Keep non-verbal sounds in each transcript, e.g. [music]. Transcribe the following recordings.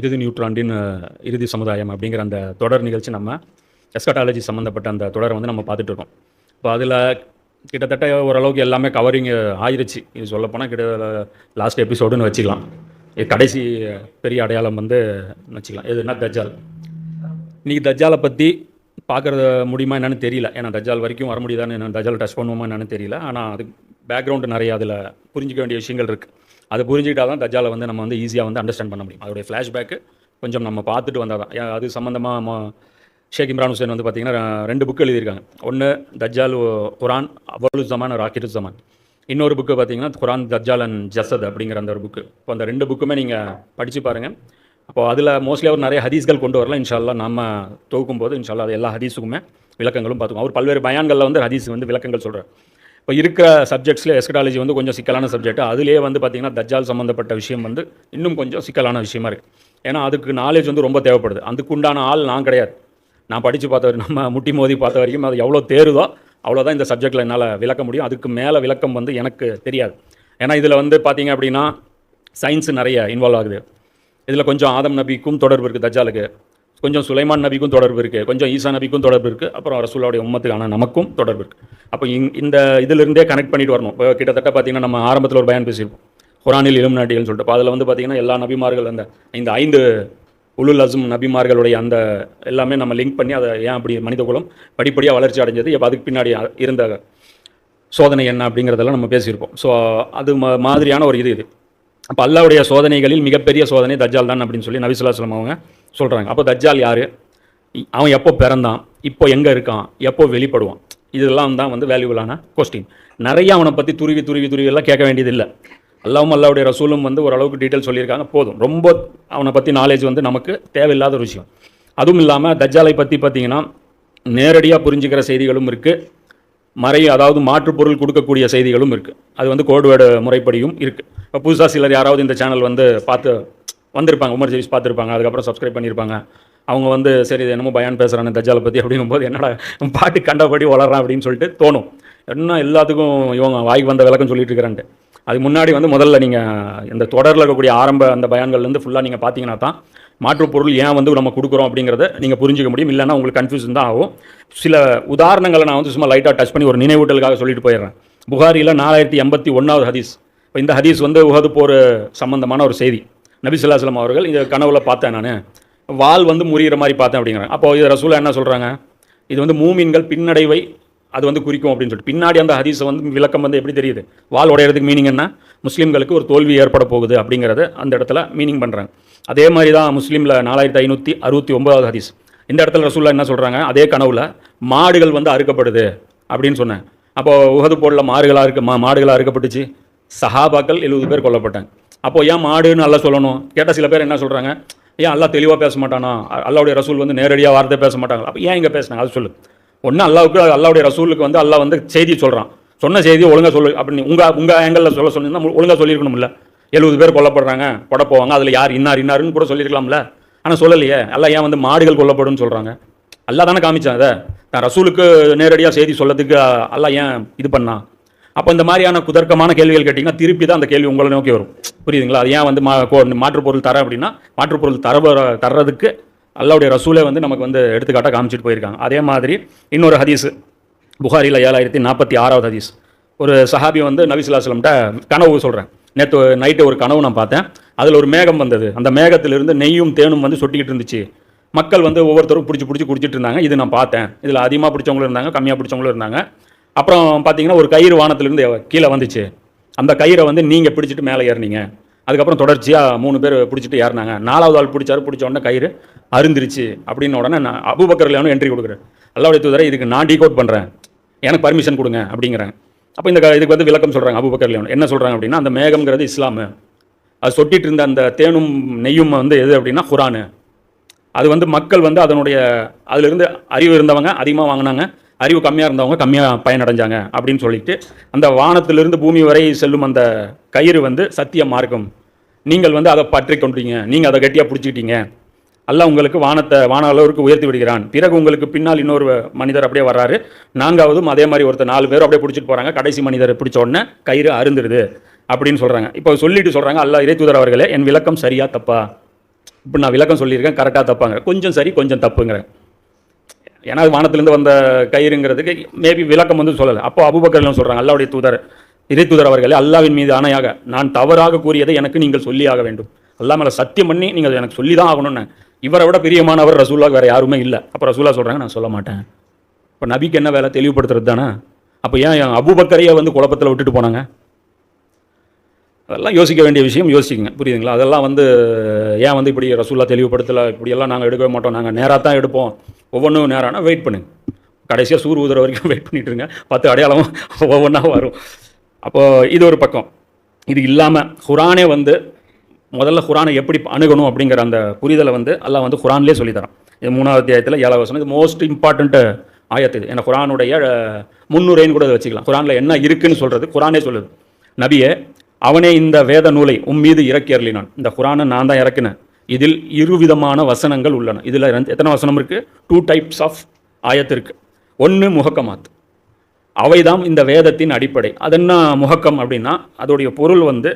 இறுதி நியூட்ராண்டின் இறுதி சமுதாயம் அப்படிங்கிற அந்த தொடர் நிகழ்ச்சி நம்ம எஸ்கட்டாலஜி சம்மந்தப்பட்ட அந்த தொடரை வந்து நம்ம பார்த்துட்டு இருக்கோம் இப்போ அதில் கிட்டத்தட்ட ஓரளவுக்கு எல்லாமே கவரிங் ஆயிடுச்சு இது சொல்லப்போனால் கிட்ட லாஸ்ட் எபிசோடுன்னு வச்சுக்கலாம். இது கடைசி பெரிய அடையாளம் வந்து வச்சுக்கலாம். எதுனா தஜ்ஜால். இன்றைக்கி தஜாலை பற்றி பார்க்குறது முடியுமா என்னென்னு தெரியல. ஏன்னா தஜால் வரைக்கும் வர முடியுதான்னு என்ன தஜால் டச் பண்ணுவோமா என்னென்னு தெரியல. ஆனால் அது பேக்ரவுண்டு நிறைய அதில் புரிஞ்சிக்க வேண்டிய விஷயங்கள் இருக்குது அது புரிஞ்சுக்கிட்டால் தான் தஜாலை வந்து நம்ம வந்து ஈஸியாக வந்து அண்டர்ஸ்டாண்ட் பண்ண முடியும். அதோடைய ஃப்ளாஷ்பேக்கு கொஞ்சம் நம்ம பார்த்துட்டு வந்தால் தான். அது சம்மந்தமாக ஷேக் இம்ரான் ஹுசேன் வந்து பார்த்தீங்கன்னா ரெண்டு புக் எழுதியிருக்காங்க. ஒன்று தஜ்ஜால் குரான் அவ்வளு ஜமான் ராக்கிரு ஜமான். இன்னொரு புக்கு பார்த்தீங்கன்னா குரான் தஜ்ஜால் அண்ட் ஜசத் அப்படிங்கிற அந்த ஒரு புக்கு இப்போ அந்த ரெண்டு புக்குமே நீங்கள் படித்து பாருங்கள் அப்போது அதில் மோஸ்ட்லி அவர் நிறைய ஹதீஸ்கள் கொண்டு வரலாம். இன்ஷால்லா நம்ம தொகுக்கும் போது இன்ஷால்லா அது எல்லா ஹதீஸுக்குமே விளக்கங்களும் பார்த்துக்கோம் அவர் பல்வேறு பயான்களில் வந்து ஹதீஸ் வந்து விளக்கங்கள் சொல்கிறார் இப்போ இருக்கிற சப்ஜெக்ட்ஸில் எஸ்கடாலஜி வந்து கொஞ்சம் சிக்கலான சப்ஜெக்ட் அதுலேயே வந்து பார்த்திங்கன்னா தஜ்ஜால் சம்மந்தப்பட்ட விஷயம் வந்து இன்னும் கொஞ்சம் சிக்கலான விஷயமா இருக்குது ஏன்னா அதுக்கு நாலேஜ் வந்து ரொம்ப தேவைப்படுது. அதுக்குண்டான ஆள் நான் கிடையாது. நான் படித்து பார்த்த வரைக்கும் நம்ம முட்டி மோதி பார்த்த வரைக்கும் அது எவ்வளோ தேருதோ அவ்வளோதான் இந்த சப்ஜெக்டில் என்னால் விளக்க முடியும். அதுக்கு மேலே விளக்கம் வந்து எனக்கு தெரியாது. ஏன்னா இதில் வந்து பார்த்தீங்க அப்படின்னா சயின்ஸு நிறைய இன்வால்வ் ஆகுது. இதில் கொஞ்சம் ஆதம் நபிக்கும் தொடர்பு இருக்குது தஜ்ஜாலுக்கு. கொஞ்சம் சுலைமான் நபிக்கும் தொடர்பு இருக்குது கொஞ்சம் ஈசா நபிக்கும் தொடர்பு இருக்குது அப்புறம் ரசூலாவுடைய உம்மத்துக்கான நமக்கும் தொடர்பு இருக்குது அப்போ இங் இந்த இதிலிருந்தே கனெக்ட் பண்ணிட்டு வரணும். இப்போ கிட்டத்தட்ட பார்த்தீங்கன்னா நம்ம ஆரம்பத்தில் ஒரு பயன் பேசியிருப்போம். குரானில் இலும் நாட்டிகள்னு சொல்லிட்டு. அதில் வந்து பார்த்தீங்கன்னா எல்லா நபிமார்கள் அந்த இந்த ஐந்து உலுல் அசும் நபிமார்களுடைய அந்த எல்லாமே நம்ம லிங்க் பண்ணி அதை ஏன் அப்படி மனிதகுலம் படிப்படியாக வளர்ச்சி அடைஞ்சது. இப்போ அதுக்கு பின்னாடி இருந்த சோதனை என்ன அப்படிங்கிறதெல்லாம் நம்ம பேசியிருப்போம். ஸோ அது மாதிரியான ஒரு இது இது. அப்போ அல்லாவுடைய சோதனைகளில் மிகப்பெரிய சோதனை தஜால் தான் அப்படின்னு சொல்லி நபிசுல்லாஸ்லம் அவங்க சொல்கிறாங்க அப்போ தஜ்ஜால் யார்? அவன் எப்போ பிறந்தான்? இப்போ எங்கே இருக்கான்? எப்போ வெளிப்படுவான்? இதெல்லாம் தான் வந்து வேல்யூபிளான கொஸ்டின் நிறைய அவனை பற்றி துருவி துருவி துருவி எல்லாம் கேட்க வேண்டியதில்லை. அல்லாவும் அல்லாவுடைய ரசூலும் வந்து ஓரளவுக்கு டீட்டெயில் சொல்லியிருக்காங்க. போதும். ரொம்ப அவனை பற்றி நாலேஜ் வந்து நமக்கு தேவையில்லாத ஒரு விஷயம். அதுவும் இல்லாமல் தஜ்ஜாலை பற்றி பார்த்திங்கன்னா நேரடியாக புரிஞ்சுக்கிற செய்திகளும் இருக்குது மறை அதாவது மாற்றுப் பொருள் கொடுக்கக்கூடிய செய்திகளும் இருக்குது அது வந்து கோட்வேர்டு முறைப்படியும் இருக்குது இப்போ புதுசாக சிலர் யாராவது இந்த சேனல் வந்து பார்த்து வந்திருப்பாங்க. உமர் ஜெயிஸ் பார்த்துருப்பாங்க. அதுக்கப்புறம் சப்ஸ்கிரைப் பண்ணியிருப்பாங்க. அவங்க வந்து சரி இது என்னமோ பயான் பேசுகிறானே தஜாலை பற்றி அப்படிங்கும்போது என்னடா பாட்டு கண்டபடி வளர்றான் அப்படின்னு சொல்லிட்டு தோணும். என்ன எல்லாத்துக்கும் இவங்க வாய்க்கு வந்த விளக்கம் சொல்லிட்டு இருக்கிறான்ட்டு அது முன்னாடி வந்து முதல்ல நீங்கள் இந்த தொடரில் இருக்கக்கூடிய ஆரம்ப அந்த பயான்கள்லேருந்து ஃபுல்லாக நீங்கள் பார்த்தீங்கன்னா தான் மாற்று பொருள் ஏன் வந்து நம்ம கொடுக்குறோம் அப்படிங்கிறத நீங்கள் புரிஞ்சுக்க முடியும். இல்லைன்னா உங்களுக்கு கன்ஃபியூஷன் தான் ஆகும். சில உதாரணங்களை நான் வந்து சும்மா லைட்டாக டச் பண்ணி ஒரு நினைவூட்டலுக்காக சொல்லிட்டு போயிடுறேன். புகாரியில் நாலாயிரத்தி எண்பத்தி ஒன்றாவது ஹதீஸ். இப்போ இந்த ஹதீஸ் வந்து உகது போர் சம்மந்தமான ஒரு செய்தி. நபி ஸல்லல்லாஹு அவர்கள் இந்த கனவுல பார்த்தேன் நான். வால் வந்து முறிகிற மாதிரி பார்த்தேன் அப்படிங்கிறாங்க. அப்போ இது ரசூலா என்ன சொல்கிறாங்க இது வந்து மூமின்கள் பின்னடைவை அது வந்து குறிக்கும் அப்படின்னு சொல்லிட்டு. பின்னாடி அந்த ஹதீஸை வந்து விளக்கம் வந்து எப்படி தெரியுது? வால் உடையிறதுக்கு மீனிங் என்ன? முஸ்லீம்களுக்கு ஒரு தோல்வி ஏற்பட போகுது அப்படிங்கிறத அந்த இடத்துல மீனிங் பண்ணுறாங்க அதே மாதிரி தான் முஸ்லீமில் நாலாயிரத்தி ஐநூற்றி அறுபத்தி ஒன்பதாவது ஹதீஸ். இந்த இடத்துல ரசூல்லா என்ன சொல்கிறாங்க அதே கனவுல மாடுகள் வந்து அறுக்கப்படுது அப்படின்னு சொன்னேன். அப்போ உகது போடல மாடுகளாக இருக்க மா மாடுகளாக அறுக்கப்பட்டுச்சு. சஹாபாக்கள் எழுபது பேர் கொல்லப்பட்டாங்க. அப்போது ஏன் மாடுன்னு அல்ல சொல்லணும்? கேட்டால் சில பேர் என்ன சொல்கிறாங்க ஏன் அல்லா தெளிவாக பேச மாட்டானா? அல்லாவுடைய ரசூல் வந்து நேரடியாக வார்த்தை பேச மாட்டாங்களா? அப்போ ஏன் இங்கே பேசினாங்க அது சொல்லு. ஒன்று அல்லாவுக்கு அல்லாவுடைய ரசூலுக்கு வந்து அல்லா வந்து செய்தி சொல்கிறான் சொன்ன செய்தி ஒழுங்காக சொல்லு. அப்படி உங்கள் உங்கள் ஆங்கிளில் சொல்ல சொன்னீங்கன்னா ஒழுங்காக சொல்லியிருக்கணும்ல. எழுபது பேர் கொல்லப்படுறாங்க கொட போவாங்க அதில் யார் இன்னார் இன்னாருன்னு கூட சொல்லியிருக்கலாம்ல. ஆனால் சொல்லலையே. எல்லாம் ஏன் வந்து மாடுகள் கொல்லப்படும்னு சொல்கிறாங்க அல்லா தானே காமிச்சான் அதை நான் ரசூலுக்கு நேரடியாக செய்தி சொல்லத்துக்கு அல்லா ஏன் இது பண்ணான் அப்போ இந்த மாதிரியான குதர்க்கமான கேள்விகள் கேட்டிங்கன்னா திருப்பி தான் அந்த கேள்வி உங்களை நோக்கி வரும். புரியுதுங்களா? அது ஏன் வந்து மா மாற்றுப்பொருள் மாற்றுப் பொருள் தர அப்படின்னா மாற்றுப் பொருள் தர தர்றதுக்கு அல்லாவுடைய ரசூலே வந்து நமக்கு வந்து எடுத்துக்காட்டாக காமிச்சிட்டு போயிருக்காங்க. அதே மாதிரி இன்னொரு ஹதீஸ் புகாரியில் ஏழாயிரத்தி நாற்பத்தி ஆறாவது ஹதீஸ். ஒரு சஹாபி வந்து நபிசுல்லாஸ்லம்கிட்ட கனவு சொல்கிறேன் நேற்று நைட்டு ஒரு கனவு நான் பார்த்தேன். அதில் ஒரு மேகம் வந்தது. அந்த மேகத்திலிருந்து நெய்யும் தேனும் வந்து சொட்டிக்கிட்டு இருந்துச்சு. மக்கள் வந்து ஒவ்வொருத்தரும் பிடிச்சி பிடிச்சி குடிச்சிட்டு இருந்தாங்க. இது நான் பார்த்தேன். இதில் அதிகமாக பிடிச்சவங்களும் இருந்தாங்க கம்மியாக பிடிச்சவங்களும் இருந்தாங்க. அப்புறம் பார்த்தீங்கன்னா ஒரு கயிறு வானத்திலிருந்து கீழே வந்துச்சு. அந்த கயிறை வந்து நீங்கள் பிடிச்சிட்டு மேலே ஏறினீங்க. அதுக்கப்புறம் தொடர்ச்சியாக மூணு பேர் பிடிச்சிட்டு ஏறினாங்க. நாலாவது ஆள் பிடிச்சாரு பிடிச்ச உடனே கயிறு அருந்துருச்சு. அப்படின்னு உடனே நான் அபுபக்கர்லையானு என்ட்ரி கொடுக்குறேன் அல்லாவுடைய தூதரை இதுக்கு நான் டீகோட் பண்ணுறேன் எனக்கு பர்மிஷன் கொடுங்க அப்படிங்கிறேன். அப்போ இந்த க- இதுக்கு வந்து விளக்கம் சொல்கிறாங்க அபுபக்கர்லையானு என்ன சொல்கிறாங்க அப்படின்னா அந்த மேகம்ங்கிறது இஸ்லாமு. அது சொட்டிட்டு இருந்த அந்த தேனும் நெய்யும் வந்து எது அப்படின்னா குரானு அது வந்து மக்கள் வந்து அதனுடைய அதிலிருந்து அறிவு இருந்தவங்க அதிகமாக வாங்கினாங்க. அறிவு கம்மியாக இருந்தவங்க கம்மியாக பயனடைஞ்சாங்க அப்படின்னு சொல்லிட்டு அந்த வானத்திலிருந்து பூமி வரை செல்லும் அந்த கயிறு வந்து சத்திய மார்க்கம். நீங்கள் வந்து அதை பற்றி கொண்டீங்க நீங்கள் அதை கட்டியாக பிடிச்சிக்கிட்டீங்க. அல்ல உங்களுக்கு வானத்தை வான அளவுக்கு உயர்த்தி விடுகிறான். பிறகு உங்களுக்கு பின்னால் இன்னொரு மனிதர் அப்படியே வர்றாரு. நான்காவதும் அதே மாதிரி ஒருத்தர் நாலு பேர் அப்படியே பிடிச்சிட்டு போகிறாங்க கடைசி மனிதரை பிடிச்ச உடனே கயிறு அருந்துருது அப்படின்னு சொல்கிறாங்க இப்போ சொல்லிட்டு சொல்கிறாங்க அல்ல இறைத்துதர் அவர்களே என் விளக்கம் சரியா தப்பா? இப்போ நான் விளக்கம் சொல்லியிருக்கேன் கரெக்டாக தப்பாங்க. கொஞ்சம் சரி கொஞ்சம் தப்புங்கிறேன். ஏன்னா வானத்திலேருந்து வந்த கயிறுங்கிறதுக்கு மேபி விளக்கம் வந்து சொல்லலை. அப்போ அபுபக்கர்லாம் சொல்கிறாங்க அல்லாவுடைய தூதர் இறை தூதர் அவர்களே அல்லாவின் மீது ஆணையாக நான் தவறாக கூறியதை எனக்கு நீங்கள் சொல்லி ஆக வேண்டும். அல்லா மேலே சத்தியம் பண்ணி நீங்கள் எனக்கு சொல்லி தான் ஆகணும்னு. இவரை விட பிரியமானவர் ரசூல்லா வேறு யாருமே இல்லை. அப்போ ரசூல்லா சொல்கிறாங்க நான் சொல்ல மாட்டேன். இப்போ நபிக்கு என்ன வேலை? தெளிவுபடுத்துறது தானே? அப்போ ஏன் என் அபூபக்கரையை வந்து குழப்பத்தில் விட்டுட்டு போனாங்க? அதெல்லாம் யோசிக்க வேண்டிய விஷயம் யோசிக்குங்க புரியுதுங்களா? அதெல்லாம் வந்து ஏன் வந்து இப்படி ரசூல்லா தெளிவுபடுத்தலை? இப்படியெல்லாம் நாங்கள் எடுக்கவே மாட்டோம். நாங்கள் நேராக தான் எடுப்போம். ஒவ்வொன்றும் ஆனால் வெயிட் பண்ணுங்க. கடைசியாக சூர் ஊதுற வரைக்கும் வெயிட் பண்ணிட்டுருங்க பத்து அடையாளம் ஒவ்வொன்றா வரும். அப்போது இது ஒரு பக்கம். இது இல்லாமல் குரானே வந்து முதல்ல குரானை எப்படி அணுகணும் அப்படிங்கிற அந்த புரிதலை வந்து அல்லாஹ் வந்து குரான்லேயே சொல்லித்தரான். இது மூணாவது அத்தியாயத்தில் ஏழாவது வசனம். இது மோஸ்ட் இம்பார்ட்டண்ட்டு ஆயத்து இது. ஏன்னா குரானுடைய முன்னுரைன்னு கூட அதை வச்சுக்கலாம். குரானில் என்ன இருக்குன்னு சொல்கிறது குரானே சொல்லுது. நபியே அவனே இந்த வேத நூலை உன் மீது இறக்கி அருளினான். இந்த குரானை நான் தான் இறக்கினேன். இதில் இருவிதமான வசனங்கள் உள்ளன. இதில் எத்தனை வசனம் இருக்குது டூ டைப்ஸ் ஆஃப் ஆயத்து இருக்குது ஒன்று முகக்கமாத் அவைதான் இந்த வேதத்தின் அடிப்படை. அது என்ன அப்படின்னா அதோடைய பொருள் வந்து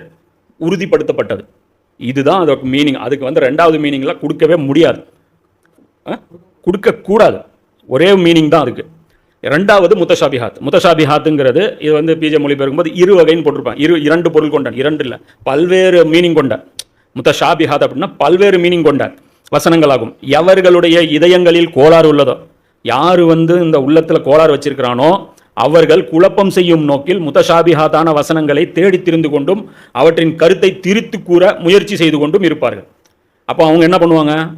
உறுதிப்படுத்தப்பட்டது. இதுதான் அதோட மீனிங் அதுக்கு வந்து ரெண்டாவது மீனிங்லாம் கொடுக்கவே முடியாது. கொடுக்கக்கூடாது ஒரே மீனிங் தான் அதுக்கு. ரெண்டாவது முத்தஷாபிஹாத். முத்தஷாபிஹாத்துங்கிறது இது வந்து பிஜே மொழி மொழிபெயர்க்கும்போது இரு வகைன்னு போட்டிருப்பாங்க. இரு இரண்டு பொருள் கொண்ட இரண்டு இல்லை பல்வேறு மீனிங் கொண்ட. முத்தஷாபிஹாத் அப்படின்னா பல்வேறு மீனிங் கொண்ட வசனங்களாகும். எவர்களுடைய இதயங்களில் கோளாறு உள்ளதோ யார் வந்து இந்த உள்ளத்தில் கோளாறு வச்சிருக்கிறானோ அவர்கள் குழப்பம் செய்யும் நோக்கில் முத்தஷாபிஹாத்தான வசனங்களை தேடி திரிந்து கொண்டும் அவற்றின் கருத்தை திரித்து கூற முயற்சி செய்து கொண்டும் இருப்பார்கள். அப்போ அவங்க என்ன பண்ணுவாங்க?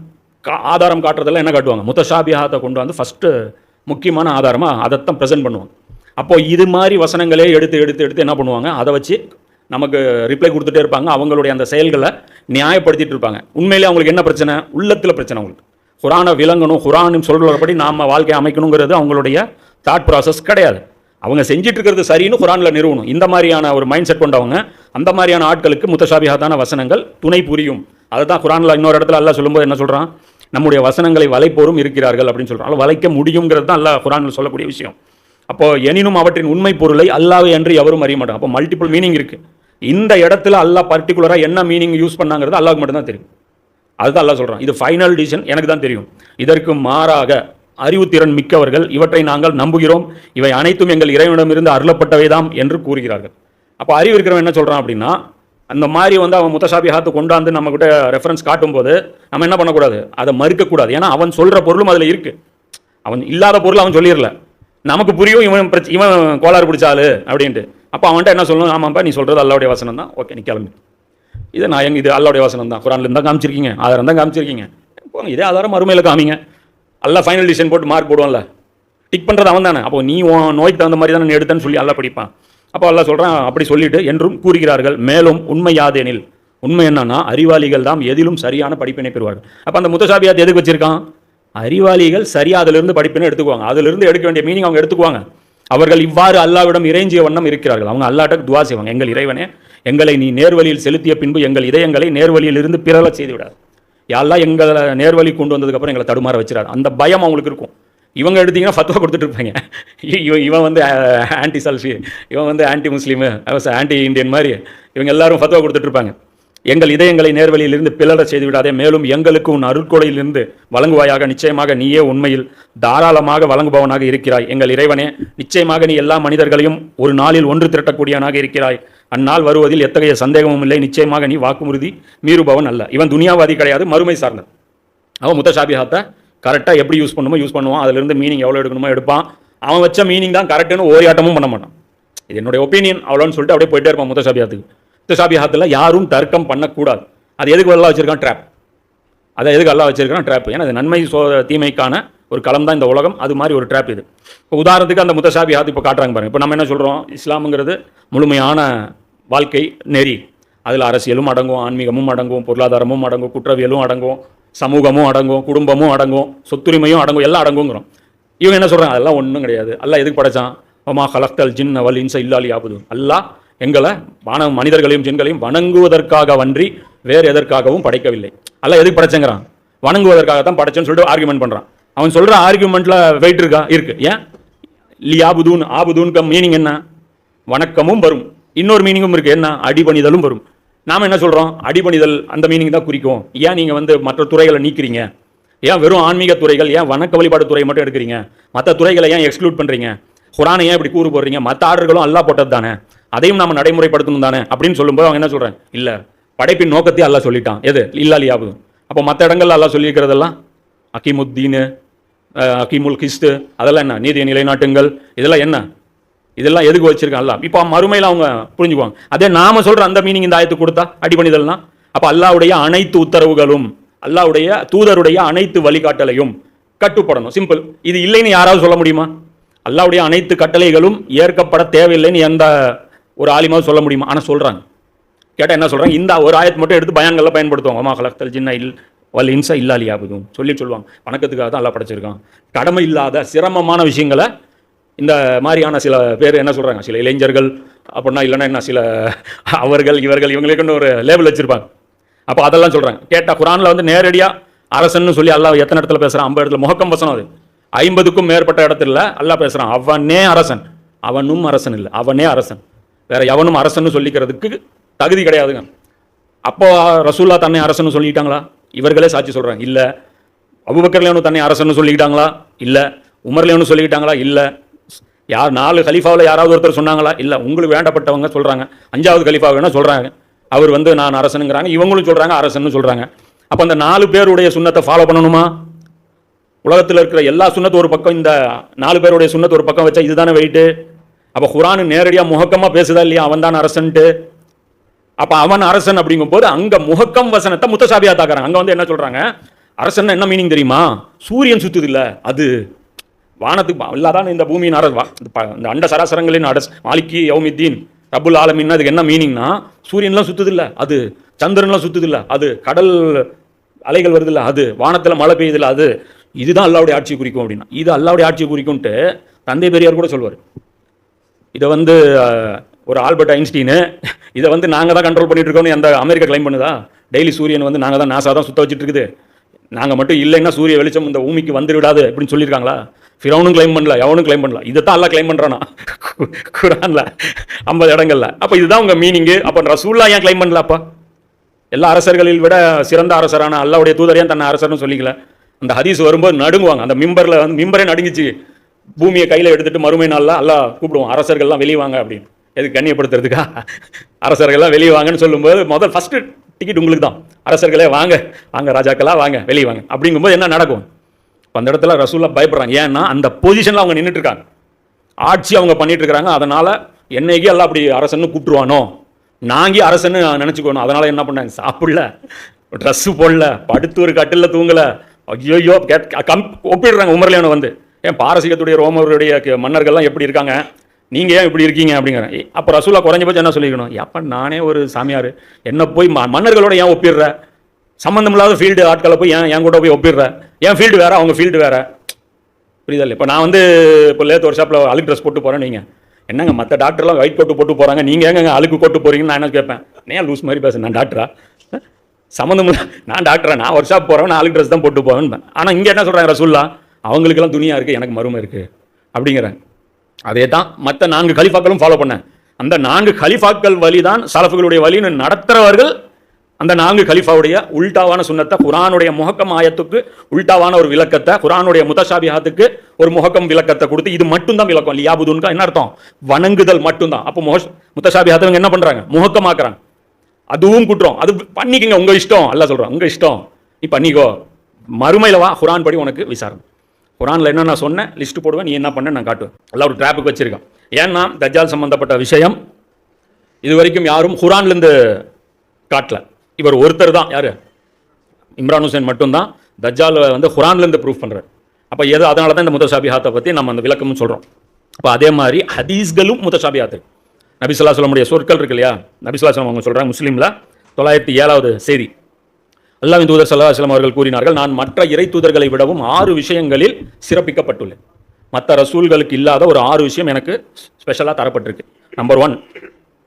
கா- ஆதாரம் காட்டுறதெல்லாம் என்ன காட்டுவாங்க? முத்தஷாபிஹாத்தை கொண்டு வந்து ஃபஸ்ட்டு முக்கியமான ஆதாரமாக அதைத்தான் ப்ரெசென்ட் பண்ணுவாங்க. அப்போது இது மாதிரி வசனங்களே எடுத்து எடுத்து எடுத்து என்ன பண்ணுவாங்க? அதை வச்சு நமக்கு ரிப்ளை கொடுத்துட்டே இருப்பாங்க. அவங்களுடைய அந்த செயல்களை நியாயப்படுத்திட்டு இருப்பாங்க. உண்மையிலே அவங்களுக்கு என்ன பிரச்சனை? உள்ளத்தில் பிரச்சனை அவங்களுக்கு. குரானை விளங்கணும் குரானும் சொல்கிறபடி நாம் வாழ்க்கையை அமைக்கணுங்கிறது அவங்களுடைய தாட் ப்ராசஸ் கிடையாது. அவங்க செஞ்சுட்டு இருக்கிறது சரின்னு குரானில் நிறுவனம் இந்த மாதிரியான ஒரு மைண்ட் செட் கொண்டவங்க அந்த மாதிரியான ஆட்களுக்கு முத்தஷாபிஹாத்தான வசனங்கள் துணை புரியும். அதை தான் குரானில் இன்னொரு இடத்துல அல்லா சொல்லும்போது என்ன சொல்கிறான் நம்முடைய வசனங்களை வலைப்போரும் இருக்கிறார்கள் அப்படின்னு சொல்கிறான் வளைக்க முடியுங்கிறது தான் அல்லா குரானில் சொல்லக்கூடிய விஷயம். அப்போ எனினும் அவற்றின் உண்மை பொருளை அல்லாவே என்று எவரும் அறிய மாட்டாங்க அப்போ மல்டிபிள் மீனிங் இருக்குது இந்த இடத்துல அல்லாஹ் பர்டிகுலராக என்ன மீனிங் யூஸ் பண்ணாங்கிறது அல்லாஹ்க்கு மட்டும்தான் தெரியும். அதுதான் அல்லாஹ் சொல்கிறான் இது ஃபைனல் டிசிஷன் எனக்கு தான் தெரியும். இதற்கு மாறாக அறிவுத்திறன் மிக்கவர்கள் இவற்றை நாங்கள் நம்புகிறோம். இவை அனைத்தும் எங்கள் இறைவனிடமிருந்து அருளப்பட்டவைதாம் என்று கூறுகிறார்கள். அப்போ அறிவு இருக்கிறவன் என்ன சொல்கிறான் அப்படின்னா அந்த மாதிரி வந்து அவன் முத்தசாபிஹாத்து கொண்டாந்து நம்மக்கிட்ட ரெஃபரன்ஸ் காட்டும்போது நம்ம என்ன பண்ணக்கூடாது? அதை மறுக்கக்கூடாது. ஏன்னா அவன் சொல்கிற பொருளும் அதில் இருக்குது அவன் இல்லாத பொருள் அவன் சொல்லிடல. நமக்கு புரியும் இவன் பிரச்ச இவன் கோளாறு பிடிச்சாலு அப்படின்ட்டு. அப்போ அவன்கிட்ட என்ன சொல்லணும்? ஆமாப்பா நீ சொல்கிறது அல்லாவுடைய வசனம் தான் ஓகே நீ கிளம்பு. இது நான் எங்க இது அல்லாவுடைய வசனம் தான் குரான்ல இருந்தால் காமிச்சிருக்கீங்க. ஆதாரம் தான் காமிச்சிருக்கீங்க. போங்க இதே ஆதாரம் மறுமையில் காமிங்க. எல்லாம் ஃபைனல் டிசிஷன் போட்டு மார்க் போடுவான்ல. டிக் பண்ணுறது அவன் தானே அப்போ நீ உன் நோய்க்கு தகுந்த மாதிரி தானே நீ எடுத்தேன்னு சொல்லி அல்லா படிப்பான். அப்போ அல்ல சொல்கிறான் அப்படி சொல்லிட்டு என்றும் கூறுகிறார்கள் மேலும் உண்மை யாதெனில். உண்மை என்னன்னா அறிவாளிகள் தான் எதிலும் சரியான படிப்பினை பெறுவார்கள். அப்போ அந்த முத்தசாபியாத் எதுக்கு வச்சிருக்கான்? அறிவாளிகள் சரியா அதிலிருந்து படிப்பினை எடுத்துக்குவாங்க. அதிலிருந்து எடுக்க வேண்டிய மீனிங் அவங்க எடுத்துக்குவாங்க. அவர்கள் இவ்வாறு அல்லாவிடம் இறைஞ்சிய வண்ணம் இருக்கிறார்கள். அவங்க அல்லாட்ட துவா செய்வாங்க. எங்கள் இறைவனே எங்களை நீ நேர்வழியில் செலுத்திய பின்பு எங்கள் இதயங்களை நேர்வழியில் இருந்து செய்து விடாது யாரெல்லாம் எங்களை நேர்வழி கொண்டு வந்ததுக்கப்புறம் எங்களை தடுமாற வச்சிடாது. அந்த பயம் அவங்களுக்கு இருக்கும். இவங்க எடுத்தீங்கன்னா ஃபத்வா கொடுத்துட்ருப்பாங்க இவன் இவன் வந்து ஆன்டி சல்ஃபி இவன் வந்து ஆன்டி முஸ்லீமு ஆன்டி இந்தியன் மாதிரி. இவங்க எல்லாரும் ஃபத்வா கொடுத்துட்ருப்பாங்க எங்கள் இதயங்களை நேர்வழியிலிருந்து பிளறச் செய்துவிடாதே மேலும் எங்களுக்கு உன் அருட்கொடையிலிருந்து வழங்குவாயாக. நிச்சயமாக நீயே உண்மையில் தாராளமாக வழங்குபவனாக இருக்கிறாய். எங்கள் இறைவனே நிச்சயமாக நீ எல்லா மனிதர்களையும் ஒரு நாளில் ஒன்று திரட்டக்கூடியவனாக இருக்கிறாய். அந்நாள் வருவதில் எத்தகைய சந்தேகமும் இல்லை. நிச்சயமாக நீ வாக்குறுதி மீறுபவன் அல்ல. இவன் துனியாவாதி கிடையாது மறுமை சார்ந்தது அவன் முத்தஷாபிஹாத்தை கரெக்டாக எப்படி யூஸ் பண்ணுமோ யூஸ் பண்ணுவான். அதிலிருந்து மீனிங் எவ்வளோ எடுக்கணுமோ எடுப்பான். அவன் வச்ச மீனிங் தான் கரெக்டுன்னு ஓரியாட்டமும் பண்ண மாட்டான். இது என்னுடைய ஒப்பீனியன் அவ்வளோன்னு சொல்லிட்டு அப்படியே போயிட்டே இருப்பான் முத்தஷாபியாத்துக்கு முத்தஷாபிஹாத்தில் யாரும் தர்க்கம் பண்ணக்கூடாது. அது எதுக்கு எல்லாம் வச்சுருக்கான்? ட்ராப் அதை எதுக்கு எல்லாம் வச்சுருக்கான்? ட்ராப் ஏன்னா அது நன்மை சோ தீமைக்கான ஒரு களம் தான் இந்த உலகம். அது மாதிரி ஒரு ட்ராப் இது. இப்போ உதாரணத்துக்கு அந்த முத்தஷாபிஹாத் இப்போ காட்டுறாங்க பாருங்கள் இப்போ நம்ம என்ன சொல்கிறோம் இஸ்லாமுங்கிறது முழுமையான வாழ்க்கை நெறி. அதில் அரசியலும் அடங்கும் ஆன்மீகமும் அடங்கும் பொருளாதாரமும் அடங்கும் குற்றவியலும் அடங்கும் சமூகமும் அடங்கும் குடும்பமும் அடங்கும் சொத்துரிமையும் அடங்கும் எல்லாம் அடங்குங்கிறோம். இவங்க என்ன சொல்கிறாங்க அதெல்லாம் ஒன்றும் கிடையாது. எல்லாம் எதுக்கு படைச்சான்? ஒமா ஹலக்தல் ஜின் அவல் இன்ச இல்லாலி ஆபுது அல்லாஹ் எங்களை வான மனிதர்களையும் ஜென்களையும் வணங்குவதற்காக வன்றி வேறு எதற்காகவும் படைக்கவில்லை. அல்ல எதுக்கு படைச்சங்கிறான்? வணங்குவதற்காக தான் படைச்சேன்னு சொல்லிட்டு ஆர்குமெண்ட் பண்ணுறான் அவன் சொல்கிற ஆர்குமெண்ட்டில் வெயிட் இருக்கா? இருக்கு. ஏன்? லியாபுதூன் ஆபுதூன்க மீனிங் என்ன? வணக்கமும் வரும். இன்னொரு மீனிங்கும் இருக்குது என்ன? அடிபணிதலும் வரும். நாம் என்ன சொல்கிறோம் அடிபணிதல் அந்த மீனிங் தான் குறிக்கும். ஏன் நீங்கள் வந்து மற்ற துறைகளை நீக்கிறீங்க? ஏன் வெறும் ஆன்மீக துறைகள் ஏன் வணக்க வழிபாடு துறை மட்டும் எடுக்கிறீங்க? மற்ற துறைகளை ஏன் எக்ஸ்க்ளூட் பண்ணுறீங்க குரானை ஏன் இப்படி கூறு போடுறீங்க? மற்ற ஆர்டர்களும் அல்லா போட்டது தானே அதையும் நம்ம நடைமுறைப்படுத்தணும் தானே அப்படின்னு சொல்லும்போது அவங்க என்ன சொல்கிறேன் இல்லை படைப்பின் நோக்கத்தையும் அல்லா சொல்லிட்டான். எது? இல்லாலியாவது. அப்போ மற்ற இடங்கள்ல அல்லா சொல்லியிருக்கிறதெல்லாம்? அகிமுத்தீனு அகிமுல் கிஸ்து அதெல்லாம் என்ன? நீதியை நிலைநாட்டுங்கள். இதெல்லாம் என்ன? இதெல்லாம் எதுக்கு வச்சிருக்கான் அல்லா இப்போ மறுமையில் அவங்க புரிஞ்சுக்குவாங்க. அதே நாம சொல்கிற அந்த மீனிங் இந்த ஆயத்து கொடுத்தா அடிபணிதல்னால் அப்போ அல்லாவுடைய அனைத்து உத்தரவுகளும் அல்லாவுடைய தூதருடைய அனைத்து வழிகாட்டலையும் கட்டுப்படணும். சிம்பிள் இது இல்லைன்னு யாராவது சொல்ல முடியுமா? அல்லாவுடைய அனைத்து கட்டளைகளும் ஏற்கப்பட தேவையில்லைன்னு எந்த ஒரு ஆலிமாவது சொல்ல முடியுமா? ஆனால் சொல்கிறாங்க கேட்டால் என்ன சொல்கிறாங்க இந்த ஒரு ஆயத்து மட்டும் எடுத்து பயான்களில் பயன்படுத்துவாங்க. அம்மா கலக்தல் ஜின்ன இல் வல் இன்சா இல்லாலியாபதும் சொல்லி சொல்லுவாங்க. வணக்கத்துக்காக தான் எல்லாம் படைச்சிருக்கான். கடமை இல்லாத சிரமமான விஷயங்களை இந்த மாதிரியான சில பேர் என்ன சொல்கிறாங்க சில இளைஞர்கள் அப்படின்னா இல்லைன்னா என்ன? சில அவர்கள் இவர்கள் இவங்களுக்குன்னு ஒரு லேபிள் வச்சுருப்பாங்க. அப்போ அதெல்லாம் சொல்கிறாங்க கேட்டால் குரானில் வந்து நேரடியாக அரசன்னு சொல்லி அல்லாஹ் எத்தனை இடத்துல பேசுறான்? ஐம்பது இடத்துல. முகக்கம் வசனம் அது. ஐம்பதுக்கும் மேற்பட்ட இடத்துல அல்லாஹ் பேசுகிறான் அவனே அரசன். அவனும் அரசன் இல்லை. அவனே அரசன். வேற எவனும் அரசன்னு சொல்லிக்கிறதுக்கு தகுதி கிடையாதுங்க. அப்போ ரசூல்லா தன்னை அரசன்னு சொல்லிட்டாங்களா இவர்களே சாட்சி சொல்கிறாங்க இல்லை. அபுபக்கர்லேயும் தன்னை அரசன்னு சொல்லிக்கிட்டாங்களா? இல்லை. உமர்லேயும் சொல்லிக்கிட்டாங்களா? இல்லை. யார் நாலு கலீஃபாவில் யாராவது ஒருத்தர் சொன்னாங்களா? இல்லை. உங்களுக்கு வேண்டப்பட்டவங்க சொல்கிறாங்க அஞ்சாவது கலீஃபா வேணால் சொல்கிறாங்க அவர் வந்து நான் அரசனுங்கிறாங்க இவங்களும் சொல்கிறாங்க அரசன்னு சொல்கிறாங்க அப்போ அந்த நாலு பேருடைய சுண்ணத்தை ஃபாலோ பண்ணணுமா? உலகத்தில் இருக்கிற எல்லா சுண்ணத்து ஒரு பக்கம் இந்த நாலு பேருடைய சுண்ணத்து ஒரு பக்கம் வச்சா இதுதானே வெயிட்டு அப்போ குரானு நேரடியாக முகக்கமாக பேசுதா இல்லையா? அவன் தான் அரசன்ட்டு. அப்போ அவன் அரசன் அப்படிங்கும்போது அங்கே முகக்கம் வசனத்தை முத்தசாபியாக தாக்குறாங்க. அங்கே வந்து என்ன சொல்கிறாங்க அரசன் என்ன மீனிங் தெரியுமா? சூரியன் சுத்துது இல்லை. அது வானத்துக்கு இல்லாதான் இந்த பூமியின் அரசு. இந்த ப- அண்ட சராசரங்களின் அரசு. மாலிக்கி யௌமித்தீன் ரபுல் ஆலமின்னா அதுக்கு என்ன மீனிங்னா சூரியன்லாம் சுத்துது அது சந்திரன்லாம் சுற்றுது இல்லை. அது கடல் அலைகள் வருது அது வானத்தில் மழை பெய்யுதில்ல அது இதுதான் அல்லாவுடைய ஆட்சி குறிக்கும் அப்படின்னா. இது அல்லாவுடைய ஆட்சியை குறிக்கும்ட்டு தந்தை பெரியார் கூட சொல்வார். இதை வந்து ஒரு ஆல்பர்ட் ஐன்ஸ்டீனு இதை வந்து நாங்கள் தான் கண்ட்ரோல் பண்ணிட்டு இருக்கோம்னு அந்த அமெரிக்கா கிளைம் பண்ணுதா? டெய்லி சூரியன் வந்து நாங்கள் தான் நாசா தான் சுத்த வச்சுட்டு இருக்குது. நாங்கள் மட்டும் இல்லைன்னா சூரிய வெளிச்சம் இந்த பூமிக்கு வந்து விடாது அப்படின்னு சொல்லியிருக்காங்களா? ஃபிரௌனும் கிளைம் பண்ணல எவனும் கிளைம் பண்ணல. இதை தான் எல்லாம் கிளைம் பண்ணுறானா குரானில் ஐம்பது இடங்கள்ல. அப்போ இதுதான் உங்கள் மீனிங்கு அப்போ ரசூல்லா ஏன் கிளைம் பண்ணல அப்பா? எல்லா அரசர்களில் விட சிறந்த அரசரான அல்லாவுடைய தூதரையும் தன்னை அரசர்னு சொல்லிக்கல? அந்த ஹதீஸ் வரும்போது நடுங்குவாங்க. அந்த மிம்பரில் வந்து மிம்பரே நடுங்குச்சு. பூமியை கையில் எடுத்துட்டு மறுமை நாளில் எல்லாம் கூப்பிடுவோம் அரசர்கள்லாம் வெளியே வாங்க அப்படின்னு. எதுக்கு கண்ணியப்படுத்துறதுக்கா? [laughs] அரசர்கள்லாம் வெளியே வாங்கன்னு சொல்லும்போது முதல் ஃபஸ்ட்டு டிக்கெட் உங்களுக்கு தான். அரசர்களே வாங்க. வாங்க ராஜாக்களாக வாங்க. வெளியே வாங்க. அப்படிங்கும்போது என்ன நடக்கும்? அந்த இடத்துல ரசூலாக பயப்படுறாங்க. ஏன்னா அந்த பொசிஷனில் அவங்க நின்றுட்டு இருக்காங்க ஆட்சி அவங்க பண்ணிட்டு இருக்காங்க அதனால் என்னைக்கு எல்லாம் அப்படி அரசன்னு கூப்பிட்டுருவானோ? நாங்கே அரசன்னு நினச்சிக்கணும். அதனால் என்ன பண்ணாங்க சாப்பிடல. ட்ரெஸ்ஸு போடல. படுத்து ஒரு கட்டில் தூங்கலை. ஐயோ கம் ஒப்பிடுறாங்க. உமர்லியான வந்து. ஏன் பாரசீகத்துடைய ரோமருடைய மன்னர்கள்லாம் எப்படி இருக்காங்க? நீங்கள் ஏன் இப்படி இருக்கீங்க அப்படிங்கிறேன் அப்போ ரசூலா குறைஞ்சபட்சம் என்ன சொல்லிக்கணும்? எப்போ நானே ஒரு சாமியார். என்ன போய் ம- மன்னர்களோட ஏன் ஒப்பிடுற? சம்மந்தம் இல்லாத ஃபீல்டு ஆட்களை போய் ஏன் என் கூட போய் ஒப்பிடுற? என் ஃபீல்டு வேற அவங்க ஃபீல்டு வேற. புரியுதா இல்லை இப்போ நான் வந்து இப்போ லேத்து ஒரு ஷாப்பில் அழுக்கு ட்ரெஸ் போட்டு போகிறேன் நீங்கள் என்னங்க மற்ற டாக்டர்லாம் ஒயிட் கோட்டு போட்டு போகிறாங்க நீங்கள் எங்க அழுக்கு கோட்டு போகிறீங்கன்னு நான் என்ன கேட்பேன்? ஏன் லூஸ் மாதிரி பேசுகிறேன் நான் டாக்டரா சம்மந்தம் நான் டாக்டரா நான் ஒர்க் ஷாப் போகிறேன் நான் அழுக்கு ட்ரெஸ் தான் போட்டு போவேன் ஆனால் இங்கே என்ன சொல்கிறாங்க ரசூல்லா அவங்களுக்கெல்லாம் துணியாக இருக்குது எனக்கு மருமை இருக்குது அப்படிங்கிறாங்க அதே தான் மற்ற நான்கு கலிஃபாக்களும் ஃபாலோ பண்ணேன். அந்த நான்கு கலிஃபாக்கள் வழி தான் சலஃபுகளுடைய வழின்னு நடத்துறவர்கள் அந்த நான்கு கலிஃபாவுடைய உல்டாவான சுண்ணத்தை குரானுடைய முகக்கம் ஆயத்துக்கு உல்டாவான ஒரு விளக்கத்தை குரானுடைய முதசாபிஹாத்துக்கு ஒரு முகக்கம் விளக்கத்தை கொடுத்து இது மட்டும்தான் விளக்கம். லியாபுதுன்கா என்ன அர்த்தம்? வணங்குதல் மட்டும்தான். அப்போ முக முத்தஷாபிஹாத்து என்ன பண்ணுறாங்க முகக்கமாக்குறாங்க அதுவும் குற்றம். அது பண்ணிக்கங்க. உங்கள் இஷ்டம். அல்ல சொல்கிறோம் உங்கள் இஷ்டம். நீ பண்ணிக்கோ. மறுமையில் வா. குரான் படி உனக்கு விசாரணை. குரானில் என்ன நான் சொன்னேன் லிஸ்ட் போடுவேன் நீ என்ன பண்ண நான் காட்டுவேன். எல்லாம் ஒரு ட்ராப்புக்கு வச்சுருக்கேன். ஏன்னா தஜ்ஜால் சம்மந்தப்பட்ட விஷயம் இது வரைக்கும் யாரும் குரான்லேருந்து காட்டல. இவர் ஒருத்தர் தான் யார்? இம்ரான் ஹுசேன் மட்டும்தான். தஜால் வந்து குரான்லேருந்து ப்ரூஃப் பண்ணுறார் அப்போ எது அதனால தான் இந்த முதசாபிஹாத்தை பற்றி நம்ம அந்த விளக்கமும் சொல்கிறோம் அப்போ அதே மாதிரி ஹதீஸ்களும் முதசாபிஹாத்து நபிசுல்லா சொல்லமுடைய சொற்கள் இருக்கு இல்லையா? நபிசுல்லா சொல்லம் அவங்க சொல்கிறாங்க முஸ்லீமில் தொள்ளாயிரத்தி ஏழாவது செய்தி. அல்லாவின் தூதர் சல்லா அலைஹி அவர்கள் கூறினார்கள் நான் மற்ற இறை தூதர்களை விடவும் ஆறு விஷயங்களில் சிறப்பிக்கப்பட்டுள்ளேன். மற்ற ரசூல்களுக்கு இல்லாத ஒரு ஆறு விஷயம் எனக்கு ஸ்பெஷலாக தரப்பட்டிருக்கு. நம்பர் ஒன்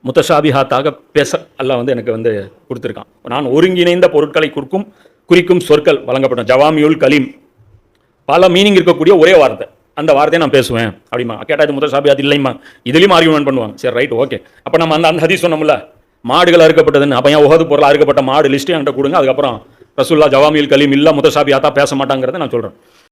முத்தஷாபிஹாத்தாக பேச அல்லாஹ் வந்து எனக்கு வந்து கொடுத்துருக்கான். நான் ஒருங்கிணைந்த பொருட்களை குறிக்கும் குறிக்கும் சொற்கள் வழங்கப்படும். ஜவாமியுல் கலீம். பல மீனிங் இருக்கக்கூடிய ஒரே வார்த்தை. அந்த வார்த்தையை நான் பேசுவேன். அப்படிமா கேட்டா இது முதல் சாபியாத் இல்லைம்மா இதுலேயும் ஆர்குமெண்ட் பண்ணுவாங்க. சரி ரைட் ஓகே அப்போ நம்ம அந்த அந்த ஹதீஸ் சொன்னோம்ல. மாடுகள் அறுக்கப்பட்டதுன்னு. அப்போ ஏன் உகது பொருள் அறுக்கப்பட்ட மாடு லிஸ்ட்டு என்கிட்ட கொடுங்க. அதுக்கப்புறம் ரசுல்லா ஜவாமியில் கலீம் இல்லா முதசாபியாத்தா பேச மாட்டாங்கிறத நான் சொல்கிறேன்